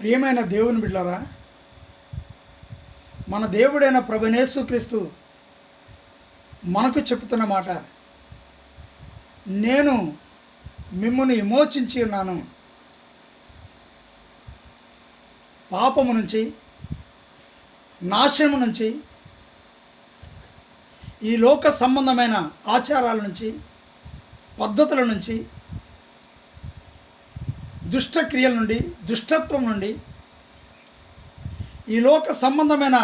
ప్రియమైన దేవుని బిడ్డరా మన దేవుడైన ప్రభనేసుక్రీస్తు మనకు చెప్తున్న మాట నేను మిమ్మల్ని విమోచించి ఉన్నాను. పాపము నుంచి నాశనము నుంచి ఈ లోక సంబంధమైన ఆచారాల నుంచి పద్ధతుల నుంచి దుష్టక్రియల నుండి దుష్టత్వం నుండి ఈ లోక సంబంధమైన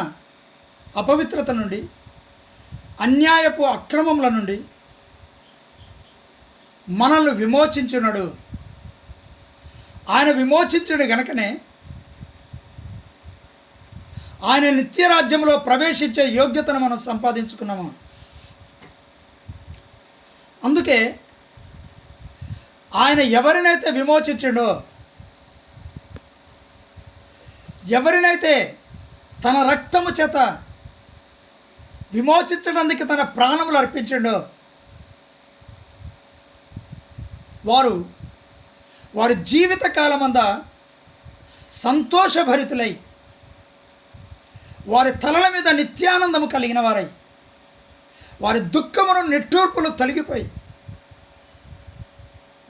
అపవిత్రత నుండి అన్యాయపు అక్రమముల నుండి మనల్ని విమోచించున్నాడు ఆయన విమోచించుడు గనకనే ఆయన నిత్యరాజ్యంలో ప్రవేశించే యోగ్యతను మనం సంపాదించుకున్నాము. అందుకే ఆయన ఎవరినైతే విమోచించిండో ఎవరినైతే తన రక్తము చేత విమోచించడానికి తన ప్రాణములు అర్పించిండో వారు వారి జీవిత కాలమంద సంతోషభరితులై వారి తలల మీద నిత్యానందము కలిగిన వారై వారి దుఃఖమును నిట్టూర్పులు తొలగిపోయి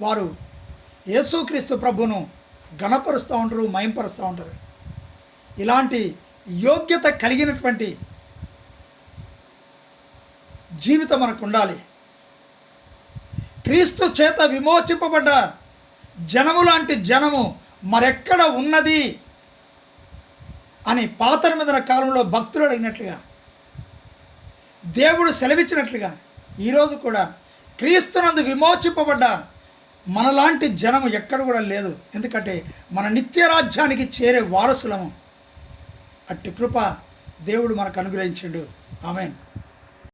వారు యేసుక్రీస్తు ప్రభును గణపరుస్తూ ఉంటారు మయంపరుస్తూ ఉంటారు. ఇలాంటి యోగ్యత కలిగినటువంటి జీవితం మనకు ఉండాలి క్రీస్తు చేత విమోచింపబడ్డ జనము లాంటి జనము మరెక్కడ ఉన్నది అని పాతర మీద కాలంలో భక్తులు అడిగినట్లుగా దేవుడు సెలవిచ్చినట్లుగా ఈరోజు కూడా క్రీస్తునందు విమోచింపబడ్డ మనలాంటి జనం ఎక్కడ కూడా లేదు. ఎందుకంటే మన నిత్య రాజ్యానికి చేరే వారసులము. అట్టి కృప దేవుడు మనకు అనుగ్రహించిండు. ఆమెన్.